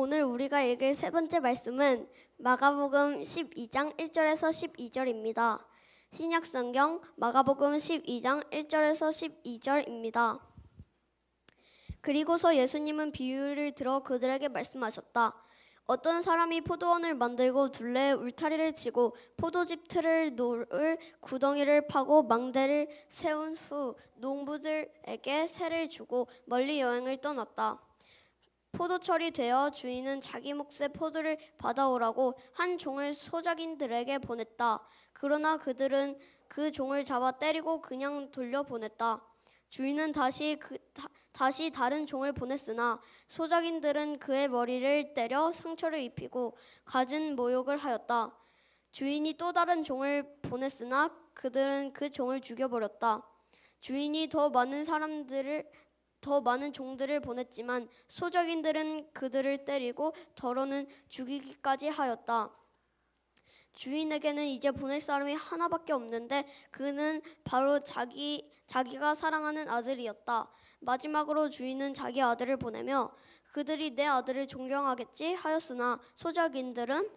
오늘 우리가 읽을 세 번째 말씀은 마가복음 12장 1절에서 12절입니다. 신약 성경 마가복음 12장 1절에서 12절입니다. 그리고서 예수님은 비유를 들어 그들에게 말씀하셨다. 어떤 사람이 포도원을 만들고 둘레에 울타리를 치고 포도즙 틀을 놓을 구덩이를 파고 망대를 세운 후 농부들에게 세를 주고 멀리 여행을 떠났다. 포도철이 되어 주인은 자기 몫의 포도를 받아오라고 한 종을 소작인들에게 보냈다. 그러나 그들은 그 종을 잡아 때리고 그냥 돌려보냈다. 주인은 다시 그 다, 다시 다른 종을 보냈으나 소작인들은 그의 머리를 때려 상처를 입히고 갖은 모욕을 하였다. 주인이 또 다른 종을 보냈으나 그들은 그 종을 죽여버렸다. 주인이 더 많은 사람들을 더 많은 종들을 보냈지만 소적인들은 그들을 때리고 더러는 죽이기까지 하였다. 주인에게는 이제 보낼 사람이 하나밖에 없는데 그는 바로 자기 자기가 사랑하는 아들이었다. 마지막으로 주인은 자기 아들을 보내며 그들이 내 아들을 존경하겠지 하였으나 소작인들은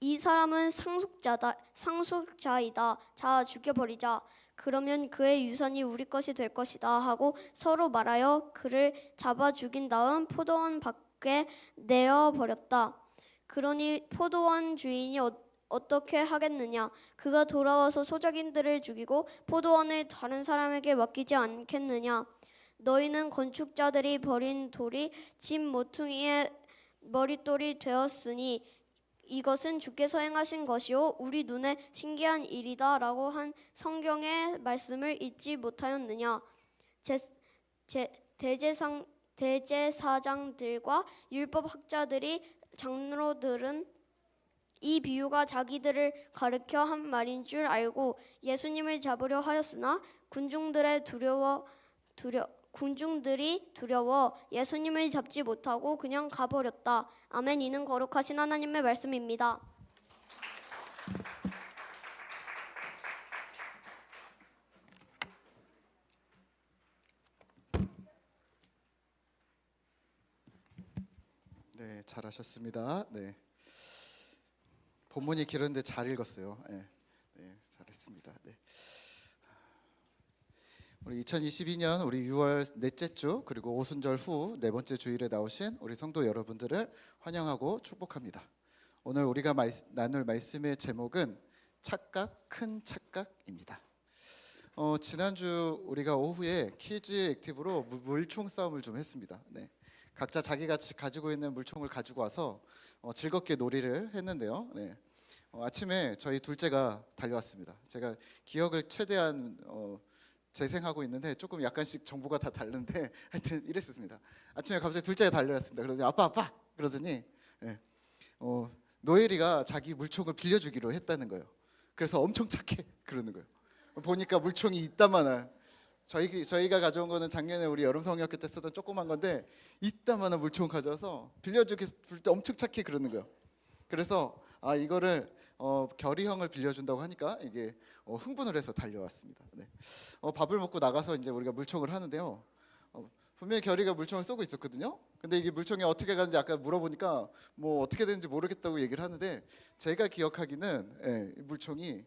이 사람은 상속자다 상속자이다. 자 죽여버리자. 그러면 그의 유산이 우리 것이 될 것이다 하고 서로 말하여 그를 잡아 죽인 다음 포도원 밖에 내어 버렸다. 그러니 포도원 주인이 어, 어떻게 하겠느냐? 그가 돌아와서 소작인들을 죽이고 포도원을 다른 사람에게 맡기지 않겠느냐? 너희는 건축자들이 버린 돌이 집 모퉁이의 머릿돌이 되었으니 이것은 주께서 행하신 것이요 우리 눈에 신기한 일이다라고 한 성경의 말씀을 잊지 못하였느냐? 제, 제, 대제상 대제사장들과 율법 학자들이 장로들은 이 비유가 자기들을 가르켜 한 말인 줄 알고 예수님을 잡으려 하였으나 군중들의 두려워 두려 군중들이 두려워 예수님을 잡지 못하고 그냥 가버렸다. 아멘. 이는 거룩하신 하나님의 말씀입니다. 네, 잘하셨습니다. 네. 본문이 길었는데 잘 읽었어요. 네, 네 잘했습니다. 네. 우리 2022년 우리 6월 넷째 주 그리고 오순절 후 네 번째 주일에 나오신 우리 성도 여러분들을 환영하고 축복합니다. 오늘 우리가 말, 나눌 말씀의 제목은 착각 큰 착각입니다. 어, 지난주 우리가 오후에 퀴즈 액티브로 물- 물총 싸움을 좀 했습니다. 네. 각자 자기가 지- 가지고 있는 물총을 가지고 와서 어, 즐겁게 놀이를 했는데요. 네. 어, 아침에 저희 둘째가 달려왔습니다. 제가 기억을 최대한 어, 재생하고 있는데 조금 약간씩 정보가 다 다른데 하여튼 이랬습니다. 아침에 갑자기 둘째가 달려왔습니다. 그러더니 아빠 아빠 그러더니 예, 어, 노엘이가 자기 물총을 빌려주기로 했다는 거예요. 그래서 엄청 착해 그러는 거예요. 보니까 물총이 있다마나 저희 저희가 가져온 거는 작년에 우리 여름 성역교 때 쓰던 조그만 건데 이따만한 물총 가져와서 빌려주기 때 엄청 착해 그러는 거예요. 그래서 아 이거를 어, 결이 형을 빌려준다고 하니까 이게 어, 흥분을 해서 달려왔습니다. 네. 어, 밥을 먹고 나가서 이제 우리가 물총을 하는데요. 어, 분명히 결이가 물총을 쏘고 있었거든요. 근데 이게 물총이 어떻게 가는지 아까 물어보니까 뭐 어떻게 되는지 모르겠다고 얘기를 하는데 제가 기억하기는 예, 이 물총이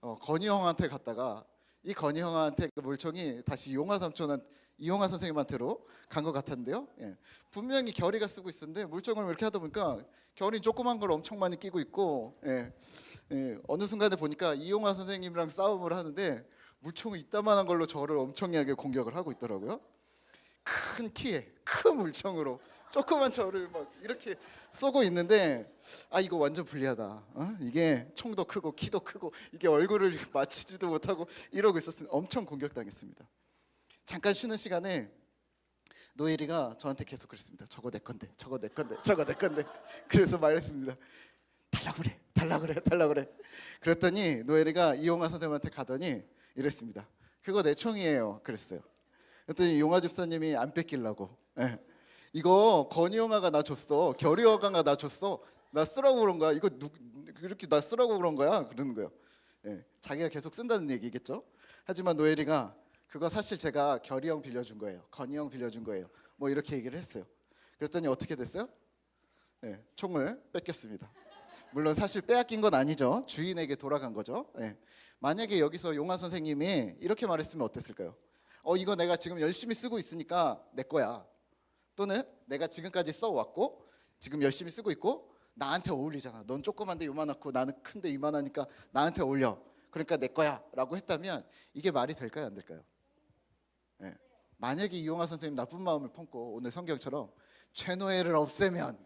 어, 건희 형한테 갔다가 이 건희 형한테 그 물총이 다시 용화 삼촌한 이용화 선생님한테로 간 것 같았는데요. 예. 분명히 결이가 쓰고 있었는데 물총을 이렇게 하다 보니까 결이 조그만 걸 엄청 많이 끼고 있고 예. 예. 어느 순간에 보니까 이용화 선생님이랑 싸움을 하는데 물총을 이따만한 걸로 저를 엄청나게 공격을 하고 있더라고요. 큰 키에 큰 물총으로 조그만 저를 막 이렇게 쏘고 있는데 아 이거 완전 불리하다. 어? 이게 총도 크고 키도 크고 이게 얼굴을 맞추지도 못하고 이러고 있었으니 엄청 공격당했습니다. 잠깐 쉬는 시간에 노엘이가 저한테 계속 그랬습니다. 저거 내 건데, 저거 내 건데, 저거 내 건데. 그래서 말했습니다. 달라 그래, 달라 그래, 달라 그래. 그랬더니 노엘이가 이용화 선생님한테 가더니 이랬습니다. 그거 내 총이에요. 그랬어요. 그랬더니 용화 집사님이 안 뺏기려고. 예. 이거 건이영아가 나 줬어. 결이어가가 나 줬어. 나 쓰라고 그런 거야. 이거 누 그렇게 나 쓰라고 그런 거야. 그러는 거예요. 예. 자기가 계속 쓴다는 얘기겠죠. 하지만 노엘이가 그거 사실 제가 결이 형 빌려준 거예요. 건이 형 빌려준 거예요. 뭐 이렇게 얘기를 했어요. 그랬더니 어떻게 됐어요? 네, 총을 뺏겼습니다. 물론 사실 빼앗긴 건 아니죠. 주인에게 돌아간 거죠. 네. 만약에 여기서 용화 선생님이 이렇게 말했으면 어땠을까요? 어 이거 내가 지금 열심히 쓰고 있으니까 내 거야. 또는 내가 지금까지 써왔고 지금 열심히 쓰고 있고 나한테 어울리잖아. 넌 조그만데 요만하고 나는 큰데 이만하니까 나한테 어울려. 그러니까 내 거야라고 했다면 이게 말이 될까요, 안 될까요? 예. 만약에 이용화 선생님 나쁜 마음을 품고 오늘 성경처럼 최노예를 없애면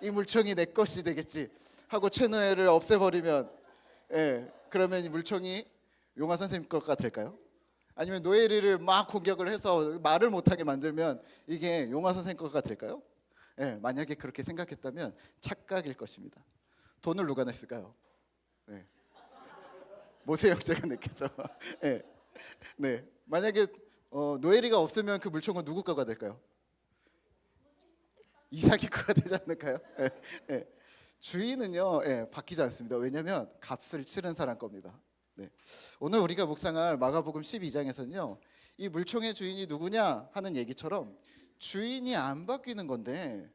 이 물총이 내 것이 되겠지 하고 최노예를 없애버리면 예 그러면 이 물총이 용화 선생님 것가 될까요? 아니면 노예리를 막 공격을 해서 말을 못하게 만들면 이게 용화 선생님 것가 될까요? 예 만약에 그렇게 생각했다면 착각일 것입니다. 돈을 누가 냈을까요? 네. 모세 형제가 냈겠죠. 예. 네. 만약에 어, 노예리가 없으면 그 물총은 누구 거가 될까요? 이삭이 거가 되지 않을까요? 예, 예. 주인은요 예, 바뀌지 않습니다. 왜냐하면 값을 치른 사람 겁니다. 네. 오늘 우리가 묵상할 마가복음 12장에서는요 이 물총의 주인이 누구냐 하는 얘기처럼 주인이 안 바뀌는 건데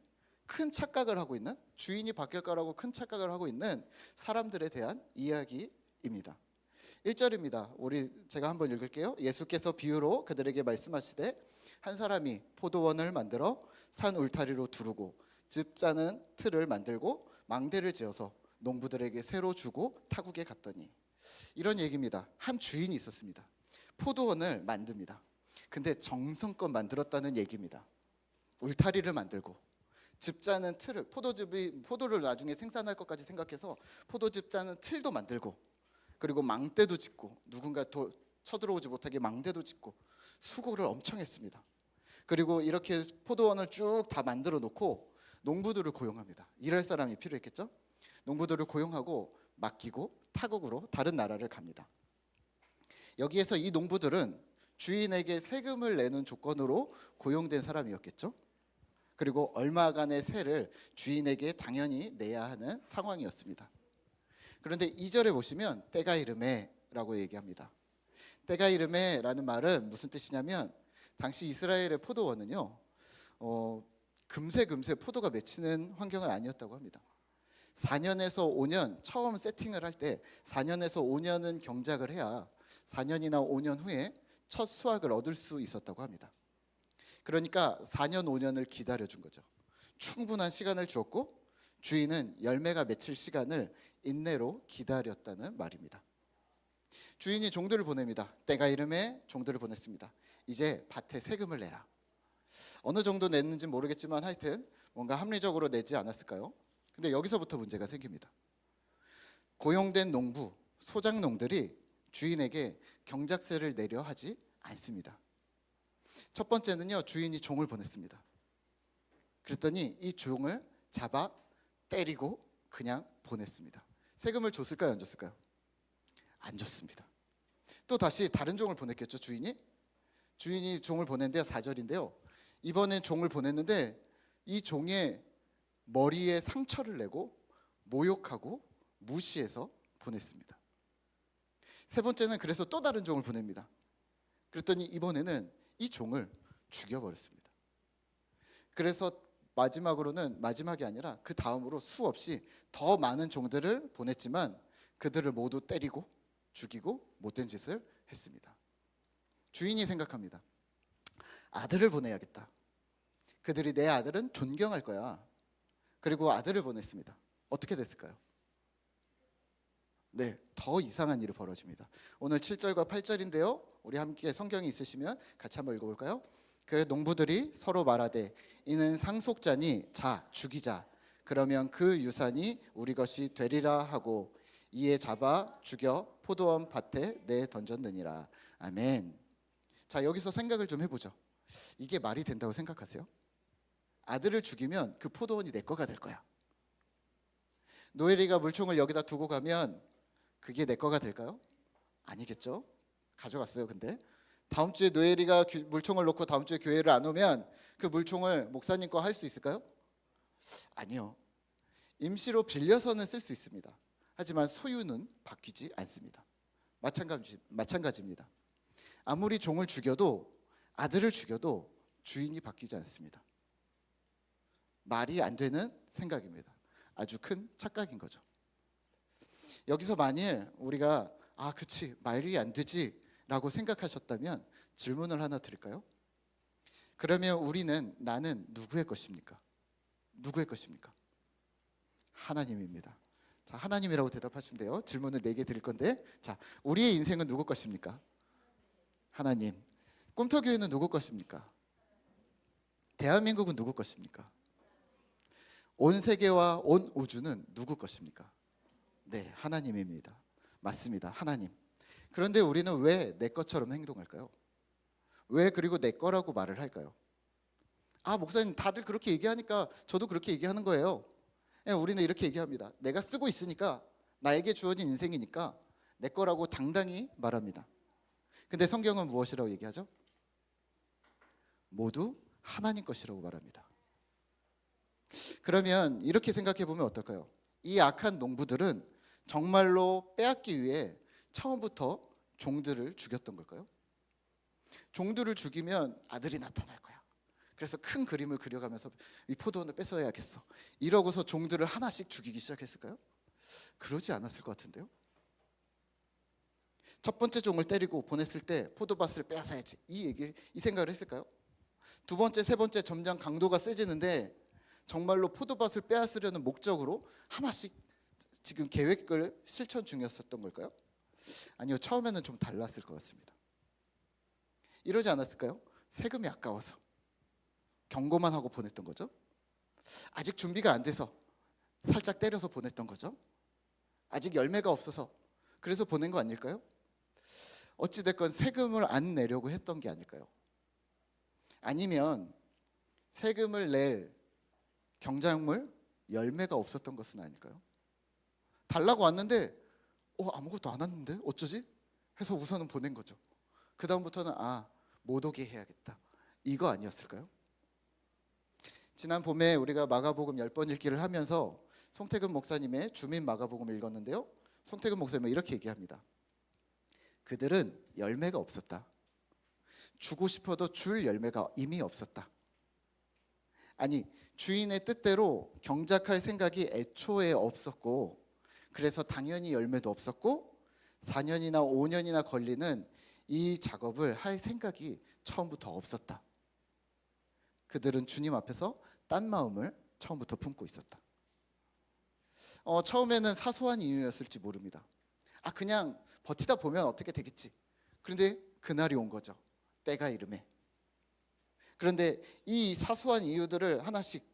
큰 착각을 하고 있는 주인이 바뀔 거라고 큰 착각을 하고 있는 사람들에 대한 이야기입니다. 1절입니다. 우리 제가 한번 읽을게요. 예수께서 비유로 그들에게 말씀하시되 한 사람이 포도원을 만들어 산 울타리로 두르고 즙 짜는 틀을 만들고 망대를 지어서 농부들에게 새로 주고 타국에 갔더니 이런 얘기입니다. 한 주인이 있었습니다. 포도원을 만듭니다. 근데 정성껏 만들었다는 얘기입니다. 울타리를 만들고 즙 짜는 틀을 포도즙이 포도를 나중에 생산할 것까지 생각해서 포도즙 짜는 틀도 만들고 그리고 망대도 짓고 누군가 도, 쳐들어오지 못하게 망대도 짓고 수고를 엄청 했습니다. 그리고 이렇게 포도원을 쭉 다 만들어 놓고 농부들을 고용합니다. 일할 사람이 필요했겠죠? 농부들을 고용하고 맡기고 타국으로 다른 나라를 갑니다. 여기에서 이 농부들은 주인에게 세금을 내는 조건으로 고용된 사람이었겠죠? 그리고 얼마간의 세를 주인에게 당연히 내야 하는 상황이었습니다. 그런데 2절에 보시면 때가 이름에라고 얘기합니다. 때가 이름에라는 말은 무슨 뜻이냐면 당시 이스라엘의 포도원은요. 어, 금세 금세 포도가 맺히는 환경은 아니었다고 합니다. 4년에서 5년 처음 세팅을 할 때 4년에서 5년은 경작을 해야 4년이나 5년 후에 첫 수확을 얻을 수 있었다고 합니다. 그러니까 4년 5년을 기다려 준 거죠. 충분한 시간을 주었고 주인은 열매가 맺힐 시간을 인내로 기다렸다는 말입니다. 주인이 종들을 보냅니다. 때가 이름에 종들을 보냈습니다. 이제 밭에 세금을 내라. 어느 정도 냈는지 모르겠지만 하여튼 뭔가 합리적으로 내지 않았을까요? 근데 여기서부터 문제가 생깁니다. 고용된 농부, 소장농들이 주인에게 경작세를 내려 하지 않습니다. 첫 번째는요, 주인이 종을 보냈습니다. 그랬더니 이 종을 잡아 때리고 그냥 보냈습니다. 세금을 줬을까요, 안 줬을까요? 안 줬습니다. 또 다시 다른 종을 보냈겠죠, 주인이? 주인이 종을 보낸데 4절인데요. 이번엔 종을 보냈는데 이 종의 머리에 상처를 내고 모욕하고 무시해서 보냈습니다. 세 번째는 그래서 또 다른 종을 보냅니다. 그랬더니 이번에는 이 종을 죽여버렸습니다. 그래서 마지막으로는 마지막이 아니라 그 다음으로 수없이 더 많은 종들을 보냈지만 그들을 모두 때리고 죽이고 못된 짓을 했습니다. 주인이 생각합니다. 아들을 보내야겠다. 그들이 내 아들은 존경할 거야. 그리고 아들을 보냈습니다. 어떻게 됐을까요? 네, 더 이상한 일이 벌어집니다. 오늘 7절과 8절인데요. 우리 함께 성경이 있으시면 같이 한번 읽어볼까요? 그 농부들이 서로 말하되 이는 상속자니 자 죽이자 그러면 그 유산이 우리 것이 되리라 하고 이에 잡아 죽여 포도원 밭에 내 던졌느니라 아멘. 자 여기서 생각을 좀 해보죠. 이게 말이 된다고 생각하세요? 아들을 죽이면 그 포도원이 내 거가 될 거야. 노엘이가 물총을 여기다 두고 가면 그게 내 거가 될까요? 아니겠죠. 가져갔어요. 근데 다음 주에 노엘이가 규- 물총을 놓고 다음 주에 교회를 안 오면 그 물총을 목사님 거 할 수 있을까요? 아니요. 임시로 빌려서는 쓸 수 있습니다. 하지만 소유는 바뀌지 않습니다. 마찬가지 마찬가지입니다. 아무리 종을 죽여도 아들을 죽여도 주인이 바뀌지 않습니다. 말이 안 되는 생각입니다. 아주 큰 착각인 거죠. 여기서 만일 우리가 아, 그치 말이 안 되지 라고 생각하셨다면 질문을 하나 드릴까요? 그러면 우리는 나는 누구의 것입니까? 누구의 것입니까? 하나님입니다. 자, 하나님이라고 대답하시면 돼요. 질문을 네 개 드릴 건데, 자, 우리의 인생은 누구 것입니까? 하나님. 꿈터교회는 누구 것입니까? 대한민국은 누구 것입니까? 온 세계와 온 우주는 누구 것입니까? 네, 하나님입니다. 맞습니다. 하나님. 그런데 우리는 왜 내 것처럼 행동할까요? 왜 그리고 내 거라고 말을 할까요? 아, 목사님 다들 그렇게 얘기하니까 저도 그렇게 얘기하는 거예요. 예, 우리는 이렇게 얘기합니다. 내가 쓰고 있으니까 나에게 주어진 인생이니까 내 거라고 당당히 말합니다. 근데 성경은 무엇이라고 얘기하죠? 모두 하나님 것이라고 말합니다. 그러면 이렇게 생각해 보면 어떨까요? 이 악한 농부들은 정말로 빼앗기 위해 처음부터 종들을 죽였던 걸까요? 종들을 죽이면 아들이 나타날 거야. 그래서 큰 그림을 그려가면서 이 포도원을 뺏어야겠어. 이러고서 종들을 하나씩 죽이기 시작했을까요? 그러지 않았을 것 같은데요. 첫 번째 종을 때리고 보냈을 때 포도밭을 빼앗아야지. 이 얘기, 이 생각을 했을까요? 두 번째, 세 번째 점점 강도가 세지는데 정말로 포도밭을 빼앗으려는 목적으로 하나씩 지금 계획을 실천 중이었었던 걸까요? 아니요, 처음에는 좀 달랐을 것 같습니다. 이러지 않았을까요? 세금이 아까워서 경고만 하고 보냈던 거죠. 아직 준비가 안 돼서 살짝 때려서 보냈던 거죠. 아직 열매가 없어서 그래서 보낸 거 아닐까요? 어찌 됐건 세금을 안 내려고 했던 게 아닐까요? 아니면 세금을 낼 경작물 열매가 없었던 것은 아닐까요? 달라고 왔는데 어 아무것도 안 왔는데 어쩌지? 해서 우선은 보낸 거죠. 그 다음부터는 아 못 오게 해야겠다. 이거 아니었을까요? 지난 봄에 우리가 마가복음 10번 읽기를 하면서 송태근 목사님의 주민 마가복음을 읽었는데요. 송태근 목사님은 이렇게 얘기합니다. 그들은 열매가 없었다. 주고 싶어도 줄 열매가 이미 없었다. 아니 주인의 뜻대로 경작할 생각이 애초에 없었고 그래서 당연히 열매도 없었고 4년이나 5년이나 걸리는 이 작업을 할 생각이 처음부터 없었다. 그들은 주님 앞에서 딴 마음을 처음부터 품고 있었다. 어, 처음에는 사소한 이유였을지 모릅니다. 아 그냥 버티다 보면 어떻게 되겠지. 그런데 그날이 온 거죠. 때가 이름에. 그런데 이 사소한 이유들을 하나씩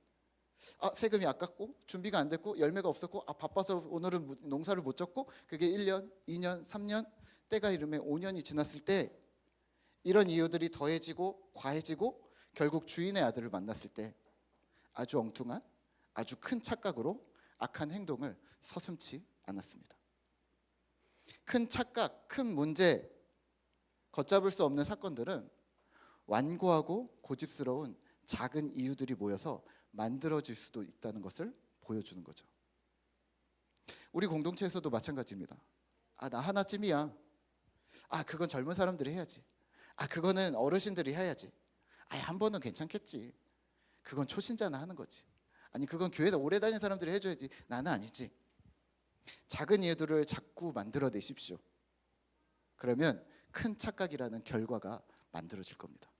아 세금이 아깝고 준비가 안 됐고 열매가 없었고 아 바빠서 오늘은 무- 농사를 못 졌고 그게 1년, 2년, 3년 때가 이름에 5년이 지났을 때 이런 이유들이 더해지고 과해지고 결국 주인의 아들을 만났을 때 아주 엉뚱한 아주 큰 착각으로 악한 행동을 서슴지 않았습니다. 큰 착각, 큰 문제, 걷잡을 수 없는 사건들은 완고하고 고집스러운 작은 이유들이 모여서 만들어질 수도 있다는 것을 보여주는 거죠. 우리 공동체에서도 마찬가지입니다. 아, 나 하나쯤이야. 아, 그건 젊은 사람들이 해야지. 아, 그거는 어르신들이 해야지. 아, 한 번은 괜찮겠지. 그건 초신자나 하는 거지. 아니, 그건 교회 오래 다닌 사람들이 해줘야지. 나는 아니지. 작은 이유들을 자꾸 만들어 내십시오. 그러면 큰 착각이라는 결과가 만들어질 겁니다.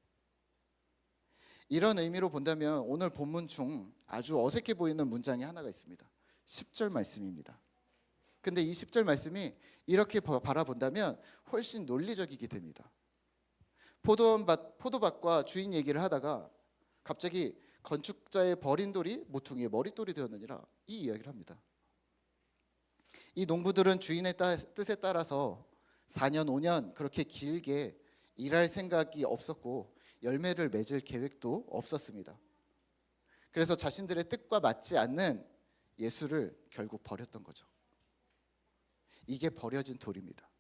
이런 의미로 본다면 오늘 본문 중 아주 어색해 보이는 문장이 하나가 있습니다. 10절 말씀입니다. 근데 이 10절 말씀이 이렇게 바- 바라본다면 훨씬 논리적이게 됩니다. 포도밭, 포도밭과 주인 얘기를 하다가 갑자기 건축자의 버린 돌이 모퉁이의 머릿돌이 되었느니라 이 이야기를 합니다. 이 농부들은 주인의 따- 뜻에 따라서 4년, 5년 그렇게 길게 일할 생각이 없었고 열매를 맺을 계획도 없었습니다. 그래서 자신들의 뜻과 맞지 않는 예수를 결국 버렸던 거죠. 이게 버려진 돌입니다.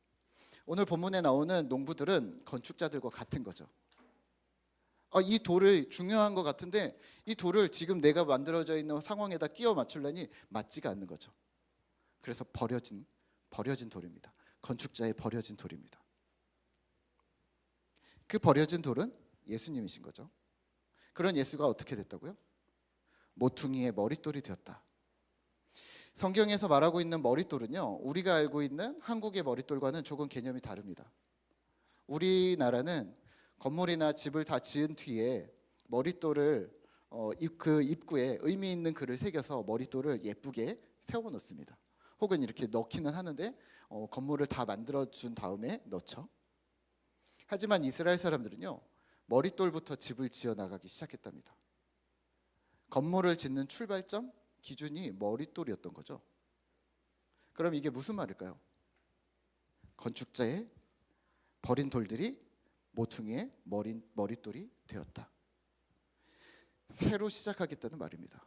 오늘 본문에 나오는 농부들은 건축자들과 같은 거죠. 아, 이 돌을 중요한 것 같은데 이 돌을 지금 내가 만들어져 있는 상황에다 끼워 맞추려니 맞지가 않는 거죠. 그래서 버려진 버려진 돌입니다. 건축자의 버려진 돌입니다. 그 버려진 돌은 예수님이신 거죠. 그런 예수가 어떻게 됐다고요? 모퉁이의 머릿돌이 되었다. 성경에서 말하고 있는 머릿돌은요, 우리가 알고 있는 한국의 머릿돌과는 조금 개념이 다릅니다. 우리나라는 건물이나 집을 다 지은 뒤에 머릿돌을 어, 입, 그 입구에 의미 있는 글을 새겨서 머릿돌을 예쁘게 세워 놓습니다. 혹은 이렇게 넣기는 하는데 어, 건물을 다 만들어 준 다음에 넣죠. 하지만 이스라엘 사람들은요 머릿돌부터 집을 지어 나가기 시작했답니다. 건물을 짓는 출발점 기준이 머릿돌이었던 거죠. 그럼 이게 무슨 말일까요? 건축자의 버린 돌들이 모퉁이의 머리, 머릿돌이 되었다. 새로 시작하겠다는 말입니다.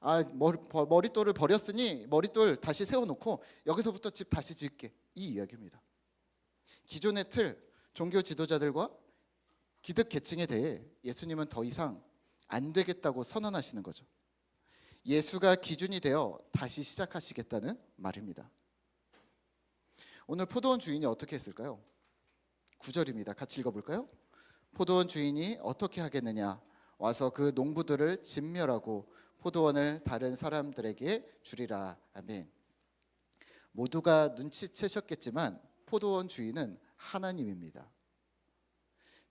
아 머리, 버- 머릿돌을 버렸으니 머릿돌 다시 세워놓고 여기서부터 집 다시 짓게 이 이야기입니다. 기존의 틀 종교 지도자들과 기득 계층에 대해 예수님은 더 이상 안 되겠다고 선언하시는 거죠. 예수가 기준이 되어 다시 시작하시겠다는 말입니다. 오늘 포도원 주인이 어떻게 했을까요? 9절입니다. 같이 읽어볼까요? 포도원 주인이 어떻게 하겠느냐? 와서 그 농부들을 진멸하고 포도원을 다른 사람들에게 주리라. 아멘. 모두가 눈치채셨겠지만 포도원 주인은 하나님입니다.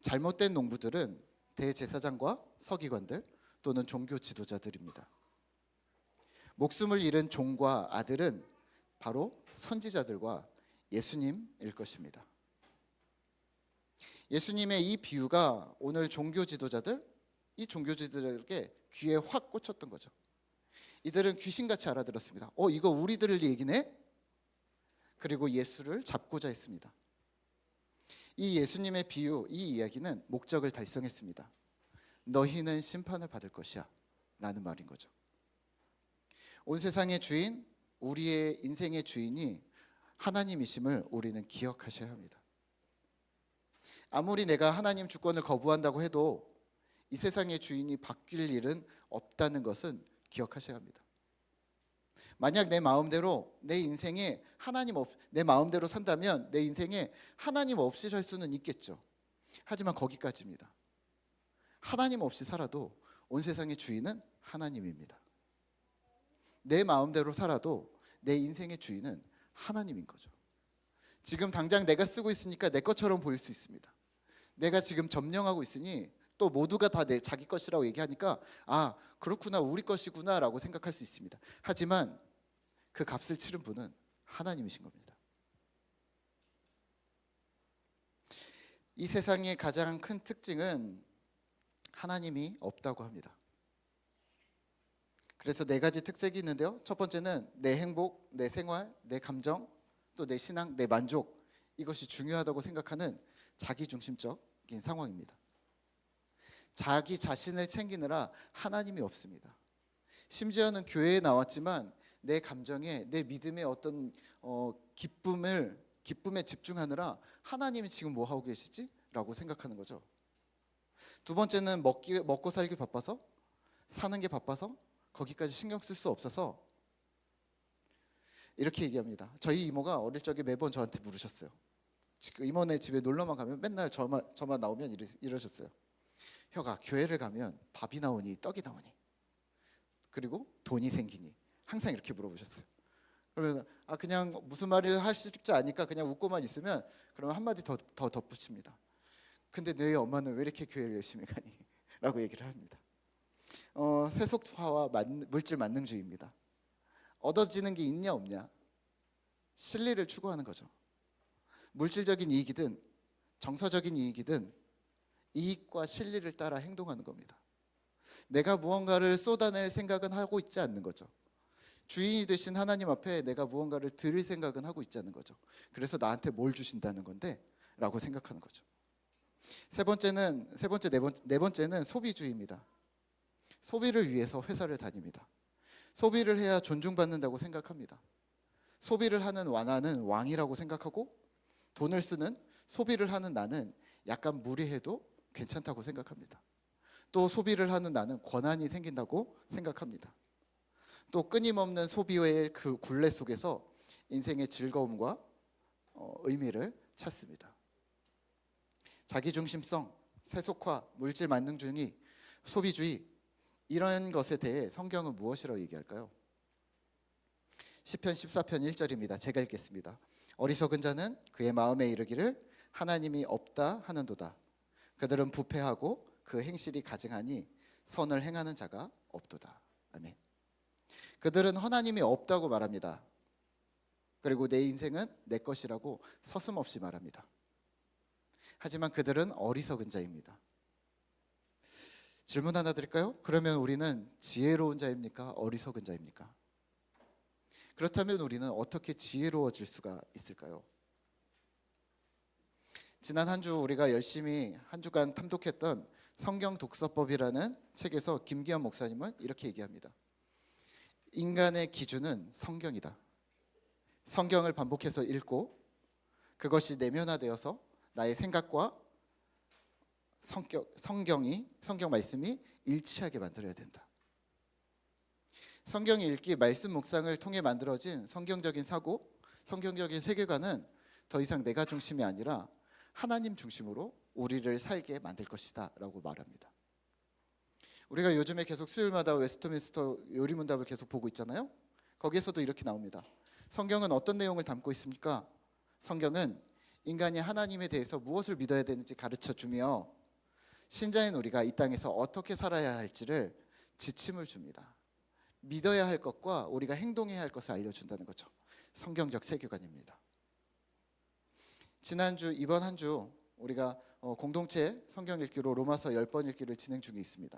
잘못된 농부들은 대제사장과 서기관들 또는 종교 지도자들입니다. 목숨을 잃은 종과 아들은 바로 선지자들과 예수님일 것입니다. 예수님의 이 비유가 오늘 종교 지도자들, 이 종교 지도자들에게 귀에 확 꽂혔던 거죠. 이들은 귀신같이 알아들었습니다. 어, 이거 우리들 얘기네? 그리고 예수를 잡고자 했습니다. 이 예수님의 비유, 이 이야기는 목적을 달성했습니다. 너희는 심판을 받을 것이야. 라는 말인 거죠. 온 세상의 주인, 우리의 인생의 주인이 하나님이심을 우리는 기억하셔야 합니다. 아무리 내가 하나님 주권을 거부한다고 해도 이 세상의 주인이 바뀔 일은 없다는 것은 기억하셔야 합니다. 만약 내 마음대로 내 인생에 하나님 없, 내 마음대로 산다면 내 인생에 하나님 없이 살 수는 있겠죠. 하지만 거기까지입니다. 하나님 없이 살아도 온 세상의 주인은 하나님입니다. 내 마음대로 살아도 내 인생의 주인은 하나님인 거죠. 지금 당장 내가 쓰고 있으니까 내 것처럼 보일 수 있습니다. 내가 지금 점령하고 있으니 또 모두가 다 내 자기 것이라고 얘기하니까 아 그렇구나 우리 것이구나라고 생각할 수 있습니다. 하지만 그 값을 치른 분은 하나님이신 겁니다. 이 세상의 가장 큰 특징은 하나님이 없다고 합니다. 그래서 네 가지 특색이 있는데요. 첫 번째는 내 행복, 내 생활, 내 감정, 또 내 신앙, 내 만족 이것이 중요하다고 생각하는 자기 중심적인 상황입니다. 자기 자신을 챙기느라 하나님이 없습니다. 심지어는 교회에 나왔지만 내 감정에 내 믿음의 어떤 어, 기쁨을 기쁨에 집중하느라 하나님이 지금 뭐 하고 계시지?라고 생각하는 거죠. 두 번째는 먹기 먹고 살기 바빠서 사는 게 바빠서 거기까지 신경 쓸 수 없어서 이렇게 얘기합니다. 저희 이모가 어릴 적에 매번 저한테 물으셨어요. 이모네 집에 놀러만 가면 맨날 저만 저만 나오면 이러, 이러 셨어요. 혀가 교회를 가면 밥이 나오니 떡이 나오니 그리고 돈이 생기니 항상 이렇게 물어보셨어요. 그러면 아 그냥 무슨 말을 하실지 아니까 그냥 웃고만 있으면 그러면 한 마디 더 더 덧붙입니다. 근데 너희 엄마는 왜 이렇게 교회를 열심히 가니? 라고 얘기를 합니다. 어, 세속화와 만, 물질 만능주의입니다. 얻어지는 게 있냐 없냐? 실리를 추구하는 거죠. 물질적인 이익이든 정서적인 이익이든 이익과 실리를 따라 행동하는 겁니다. 내가 무언가를 쏟아낼 생각은 하고 있지 않는 거죠. 주인이 되신 하나님 앞에 내가 무언가를 드릴 생각은 하고 있지 않는 거죠. 그래서 나한테 뭘 주신다는 건데 라고 생각하는 거죠. 세 번째는 세 번째 네, 번, 네 번째는 소비주의입니다. 소비를 위해서 회사를 다닙니다. 소비를 해야 존중받는다고 생각합니다. 소비를 하는 완화는 왕이라고 생각하고 돈을 쓰는 소비를 하는 나는 약간 무리해도 괜찮다고 생각합니다. 또 소비를 하는 나는 권한이 생긴다고 생각합니다. 또 끊임없는 소비의 그 굴레 속에서 인생의 즐거움과 어, 의미를 찾습니다. 자기중심성, 세속화, 물질 만능주의, 소비주의 이런 것에 대해 성경은 무엇이라고 얘기할까요? 시편 14편 1절입니다. 제가 읽겠습니다. 어리석은 자는 그의 마음에 이르기를 하나님이 없다 하는도다. 그들은 부패하고 그 행실이 가증하니 선을 행하는 자가 없도다. 아멘. 그들은 하나님이 없다고 말합니다. 그리고 내 인생은 내 것이라고 서슴없이 말합니다. 하지만 그들은 어리석은 자입니다. 질문 하나 드릴까요? 그러면 우리는 지혜로운 자입니까? 어리석은 자입니까? 그렇다면 우리는 어떻게 지혜로워질 수가 있을까요? 지난 한 주 우리가 열심히 한 주간 탐독했던 성경 독서법이라는 책에서 김기현 목사님은 이렇게 얘기합니다. 인간의 기준은 성경이다. 성경을 반복해서 읽고 그것이 내면화되어서 나의 생각과 성격, 성경이 성경 말씀이 일치하게 만들어야 된다. 성경 읽기 말씀 묵상을 통해 만들어진 성경적인 사고, 성경적인 세계관은 더 이상 내가 중심이 아니라 하나님 중심으로 우리를 살게 만들 것이다라고 말합니다. 우리가 요즘에 계속 수요일마다 웨스트민스터 요리문답을 계속 보고 있잖아요. 거기에서도 이렇게 나옵니다. 성경은 어떤 내용을 담고 있습니까? 성경은 인간이 하나님에 대해서 무엇을 믿어야 되는지 가르쳐 주며 신자인 우리가 이 땅에서 어떻게 살아야 할지를 지침을 줍니다. 믿어야 할 것과 우리가 행동해야 할 것을 알려준다는 거죠. 성경적 세계관입니다. 지난주 이번 한 주 우리가 어, 공동체 성경 읽기로 로마서 10번 읽기를 진행 중에 있습니다.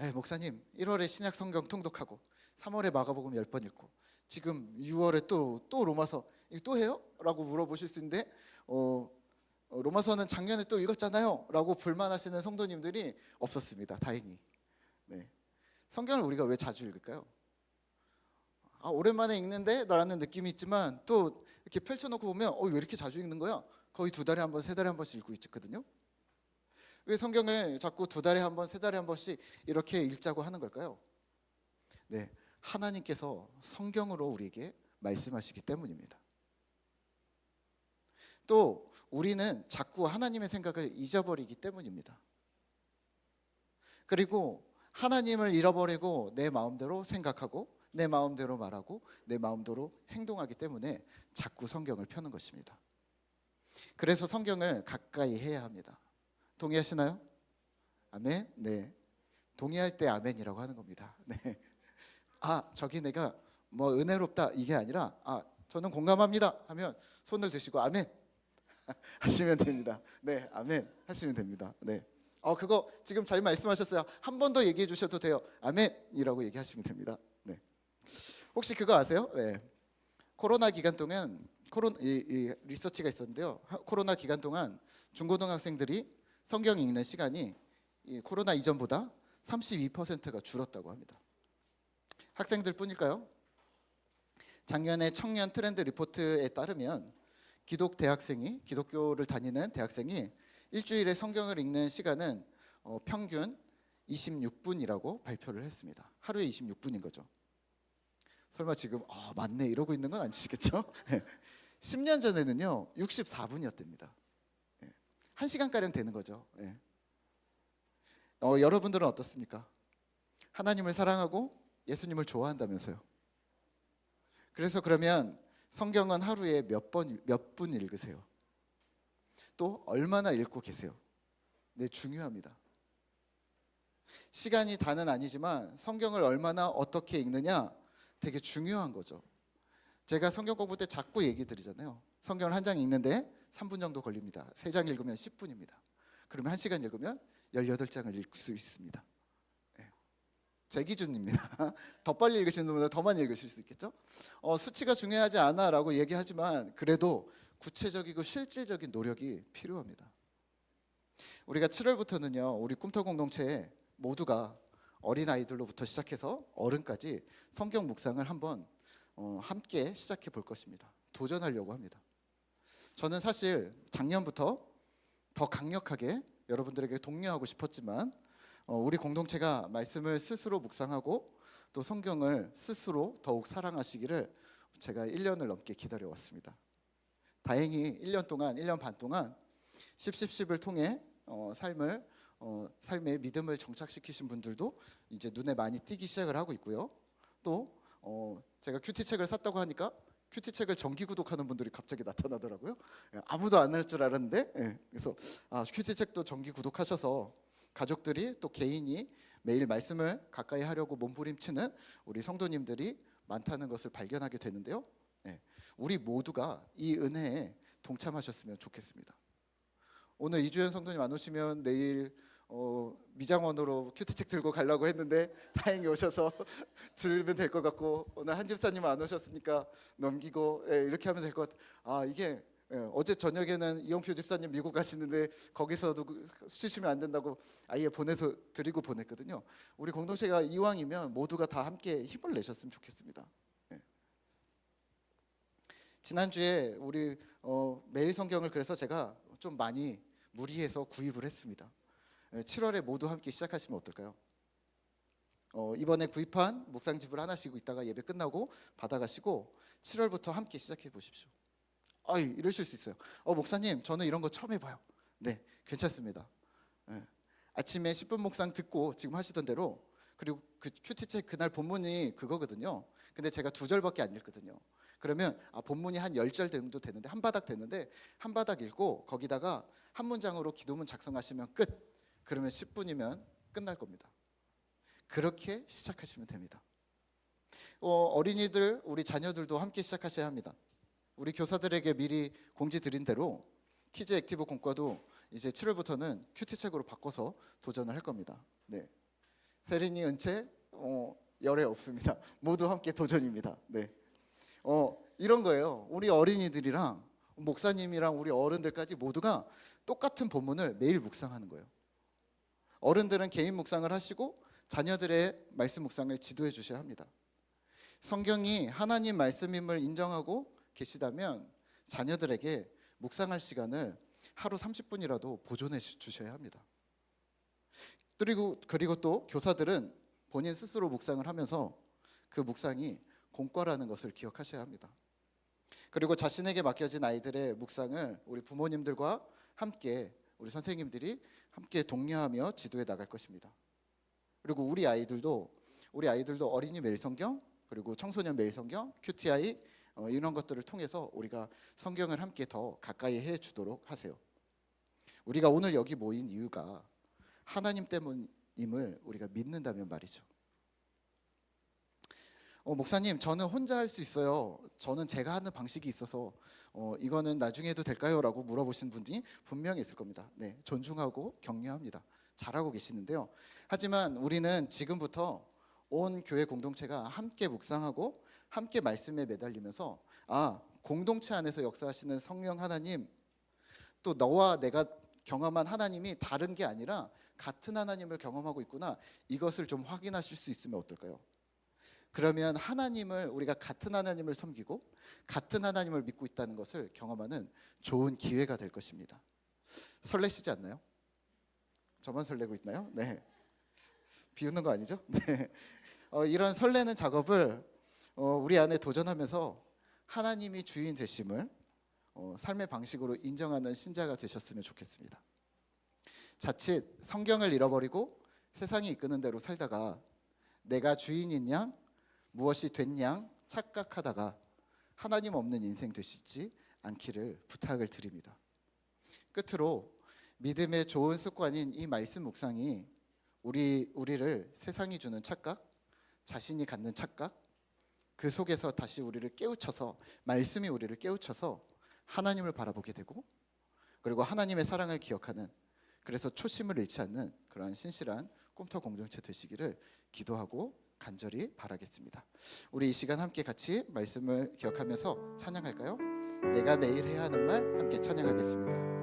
에이, 목사님 1월에 신약 성경 통독하고 3월에 마가복음 10번 읽고 지금 6월에 또 또 로마서 이거 또 해요? 라고 물어보실 수 있는데 어, 어, 로마서는 작년에 또 읽었잖아요 라고 불만하시는 성도님들이 없었습니다 다행히 네. 성경을 우리가 왜 자주 읽을까요? 아, 오랜만에 읽는데 라는 느낌이 있지만 또 이렇게 펼쳐놓고 보면 어, 왜 이렇게 자주 읽는 거야? 거의 두 달에 한 번, 세 달에 한 번씩 읽고 있거든요. 왜 성경을 자꾸 두 달에 한 번, 세 달에 한 번씩 이렇게 읽자고 하는 걸까요? 네, 하나님께서 성경으로 우리에게 말씀하시기 때문입니다. 또 우리는 자꾸 하나님의 생각을 잊어버리기 때문입니다. 그리고 하나님을 잃어버리고 내 마음대로 생각하고 내 마음대로 말하고 내 마음대로 행동하기 때문에 자꾸 성경을 펴는 것입니다. 그래서 성경을 가까이 해야 합니다. 동의하시나요? 아멘. 네. 동의할 때 아멘이라고 하는 겁니다. 네. 아, 저기 내가 뭐 은혜롭다 이게 아니라 아, 저는 공감합니다 하면 손을 드시고 아멘 하시면 됩니다. 네, 아멘 하시면 됩니다. 네. 어 그거 지금 잘 말씀하셨어요. 한 번 더 얘기해 주셔도 돼요. 아멘이라고 얘기하시면 됩니다. 네. 혹시 그거 아세요? 네. 코로나 기간 동안 코로 이, 이 리서치가 있었는데요. 하- 코로나 기간 동안 중고등학생들이 성경 읽는 시간이 이 코로나 이전보다 32%가 줄었다고 합니다. 학생들뿐일까요? 작년에 청년 트렌드 리포트에 따르면 기독 대학생이 기독교를 다니는 대학생이 일주일에 성경을 읽는 시간은 어, 평균 26분이라고 발표를 했습니다. 하루에 26분인 거죠. 설마 지금 아, 맞네 이러고 있는 건 아니시겠죠? 10년 전에는요 64분이었답니다. 예. 한 시간 가량 되는 거죠. 예. 어, 여러분들은 어떻습니까? 하나님을 사랑하고 예수님을 좋아한다면서요. 그래서 그러면 성경은 하루에 몇 번 몇 분 읽으세요? 또 얼마나 읽고 계세요? 네, 중요합니다. 시간이 다는 아니지만 성경을 얼마나 어떻게 읽느냐 되게 중요한 거죠. 제가 성경 공부 때 자꾸 얘기 드리잖아요. 성경을 한 장 읽는데 3분 정도 걸립니다. 세장 읽으면 10분입니다. 그러면 1시간 읽으면 18장을 읽을 수 있습니다. 예. 제 기준입니다. 더 빨리 읽으시는 분보다 더 많이 읽으실 수 있겠죠? 어, 수치가 중요하지 않아라고 얘기하지만 그래도 구체적이고 실질적인 노력이 필요합니다. 우리가 7월부터는요, 우리 꿈터 공동체에 모두가 어린 아이들로부터 시작해서 어른까지 성경 묵상을 한번 어, 함께 시작해 볼 것입니다. 도전하려고 합니다. 저는 사실 작년부터 더 강력하게 여러분들에게 독려하고 싶었지만 어, 우리 공동체가 말씀을 스스로 묵상하고 또 성경을 스스로 더욱 사랑하시기를 제가 1년을 넘게 기다려 왔습니다. 다행히 1년 동안 1년 반 동안 십십십을 통해 어, 삶을 어, 삶에 믿음을 정착시키신 분들도 이제 눈에 많이 띄기 시작을 하고 있고요. 또 어, 제가 큐티 책을 샀다고 하니까 큐티 책을 정기 구독하는 분들이 갑자기 나타나더라고요. 예, 아무도 안 할 줄 알았는데 예, 그래서 아, 큐티 책도 정기 구독하셔서 가족들이 또 개인이 매일 말씀을 가까이 하려고 몸부림치는 우리 성도님들이 많다는 것을 발견하게 되는데요. 예, 우리 모두가 이 은혜에 동참하셨으면 좋겠습니다. 오늘 이주연 성도님 안 오시면 내일 어, 미장원으로 큐티책 들고 가려고 했는데 다행히 오셔서 들면 될 것 같고 오늘 한 집사님 안 오셨으니까 넘기고 예, 이렇게 하면 될 것 같아. 아 이게 예, 어제 저녁에는 이영표 집사님 미국 가시는데 거기서도 그- 쉬시면 안 된다고 아예 보내서 드리고 보냈거든요. 우리 공동체가 이왕이면 모두가 다 함께 힘을 내셨으면 좋겠습니다. 예. 지난주에 우리 어, 매일 성경을 그래서 제가 좀 많이 무리해서 구입을 했습니다. 예, 7월에 모두 함께 시작하시면 어떨까요? 어, 이번에 구입한 묵상집을 하나씩 있다가 예배 끝나고 받아가시고 7월부터 함께 시작해 보십시오. 아이 이러실 수 있어요. 어 목사님 저는 이런 거 처음 해봐요. 네 괜찮습니다. 예. 아침에 10분 묵상 듣고 지금 하시던 대로 그리고 그 큐티책 그날 본문이 그거거든요. 근데 제가 두 절밖에 안 읽거든요. 그러면 아, 본문이 한 열 절 정도 되는데 한 바닥 되는데 한 바닥 읽고 거기다가 한 문장으로 기도문 작성하시면 끝. 그러면 10분이면 끝날 겁니다. 그렇게 시작하시면 됩니다. 어, 어린이들 우리 자녀들도 함께 시작하셔야 합니다. 우리 교사들에게 미리 공지 드린 대로 키즈 액티브 공과도 이제 7월부터는 큐티책으로 바꿔서 도전을 할 겁니다. 네. 세린이 은채 어, 열애 없습니다. 모두 함께 도전입니다. 네. 어, 이런 거예요. 우리 어린이들이랑 목사님이랑 우리 어른들까지 모두가 똑같은 본문을 매일 묵상하는 거예요. 어른들은 개인 묵상을 하시고 자녀들의 말씀 묵상을 지도해 주셔야 합니다. 성경이 하나님 말씀임을 인정하고 계시다면 자녀들에게 묵상할 시간을 하루 30분이라도 보존해 주- 주셔야 합니다. 그리고 그리고 또 교사들은 본인 스스로 묵상을 하면서 그 묵상이 공과라는 것을 기억하셔야 합니다. 그리고 자신에게 맡겨진 아이들의 묵상을 우리 부모님들과 함께 우리 선생님들이 함께 독려하며 지도해 나갈 것입니다. 그리고 우리 아이들도 우리 아이들도 어린이 매일 성경 그리고 청소년 매일 성경 QTI 어, 이런 것들을 통해서 우리가 성경을 함께 더 가까이 해 주도록 하세요. 우리가 오늘 여기 모인 이유가 하나님 때문임을 우리가 믿는다면 말이죠. 어, 목사님, 저는 혼자 할 수 있어요. 저는 제가 하는 방식이 있어서 어, 이거는 나중에 해도 될까요?라고 물어보신 분이 분명히 있을 겁니다. 네, 존중하고 격려합니다. 잘하고 계시는데요. 하지만 우리는 지금부터 온 교회 공동체가 함께 묵상하고 함께 말씀에 매달리면서 아 공동체 안에서 역사하시는 성령 하나님 또 너와 내가 경험한 하나님이 다른 게 아니라 같은 하나님을 경험하고 있구나 이것을 좀 확인하실 수 있으면 어떨까요? 그러면 하나님을 우리가 같은 하나님을 섬기고 같은 하나님을 믿고 있다는 것을 경험하는 좋은 기회가 될 것입니다. 설레시지 않나요? 저만 설레고 있나요? 네. 비웃는 거 아니죠? 네. 어, 이런 설레는 작업을 어, 우리 안에 도전하면서 하나님이 주인 되심을 어, 삶의 방식으로 인정하는 신자가 되셨으면 좋겠습니다. 자칫 성경을 잃어버리고 세상이 이끄는 대로 살다가 내가 주인인 양 무엇이 된양 착각하다가 하나님 없는 인생 되시지 않기를 부탁을 드립니다. 끝으로 믿음의 좋은 습관인 이 말씀 묵상이 우리 우리를 세상이 주는 착각, 자신이 갖는 착각 그 속에서 다시 우리를 깨우쳐서 말씀이 우리를 깨우쳐서 하나님을 바라보게 되고 그리고 하나님의 사랑을 기억하는 그래서 초심을 잃지 않는 그러한 신실한 꿈터 공동체 되시기를 기도하고 간절히 바라겠습니다. 우리 이 시간 함께 같이 말씀을 기억하면서 찬양할까요? 내가 매일 해야 하는 말 함께 찬양하겠습니다.